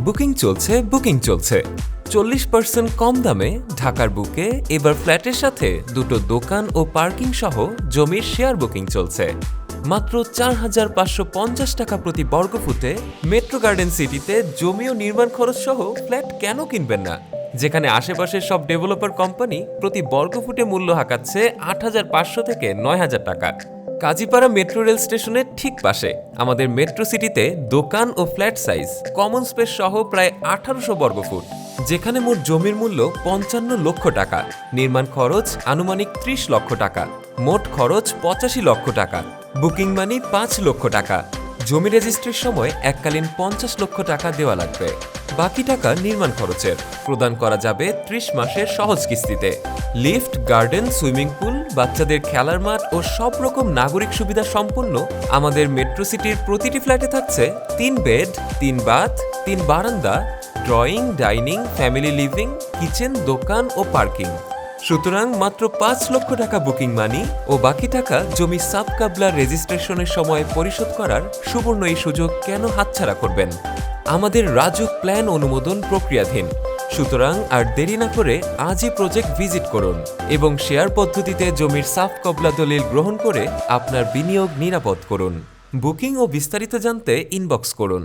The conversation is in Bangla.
বুকিং চলছে বুকিং চলছে। চল্লিশ পার্সেন্ট কম দামে ঢাকার বুকে এবার ফ্ল্যাটের সাথে দুটো দোকান ও পার্কিং সহ জমির শেয়ার বুকিং চলছে। মাত্র চার হাজার পাঁচশো পঞ্চাশ টাকা প্রতি বর্গফুটে মেট্রো গার্ডেন সিটিতে জমি ও নির্মাণ খরচ সহ ফ্ল্যাট কেন কিনবেন না? যেখানে আশেপাশের সব ডেভেলপার কোম্পানি প্রতি বর্গফুটে মূল্য হাঁকাচ্ছে আট হাজার পাঁচশো থেকে নয় হাজার টাকা। কাজীপাড়া মেট্রো রেল স্টেশনের ঠিক পাশে। আমাদের মেট্রো সিটিতে দোকান ও ফ্ল্যাট সাইজ, কমন স্পেস সহ প্রায় আঠারোশো বর্গফুট যেখানে মোট জমির মূল্য পঞ্চান্ন লক্ষ টাকা, নির্মাণ খরচ আনুমানিক ত্রিশ লক্ষ টাকা, মোট খরচ পঁচাশি লক্ষ টাকা, বুকিং মানি পাঁচ লক্ষ টাকা, জমি রেজিস্ট্রির সময় এককালীন পঞ্চাশ লক্ষ টাকা দেওয়া লাগবে। বাকি টাকা নির্মাণ খরচের, প্রদান করা যাবে ত্রিশ মাসের সহজ কিস্তিতে। লিফট, গার্ডেন, সুইমিং পুল বাচ্চাদের খেলার মাঠ ও সব রকম নাগরিক সুবিধা সম্পন্ন আমাদের মেট্রো সিটির প্রতিটি ফ্ল্যাটে থাকছে তিন বেড, তিন বাথ, তিন বারান্দা, drawing, dining, family living, kitchen, দোকান ও পার্কিং। সুতরাং মাত্র পাঁচ লক্ষ টাকা বুকিং মানি ও বাকি টাকা জমি সাব কাবলা রেজিস্ট্রেশনের সময় পরিশোধ করার সুবর্ণ এই সুযোগ কেন হাতছাড়া করবেন? আমাদের রাজুক প্ল্যান অনুমোদন প্রক্রিয়াধীন। সুতরাং আর দেরি না করে আজই প্রজেক্ট ভিজিট করুন এবং শেয়ার পদ্ধতিতে জমির সাফ কবলা দলিল গ্রহণ করে আপনার বিনিয়োগ নিরাপদ করুন। বুকিং ও বিস্তারিত জানতে ইনবক্স করুন।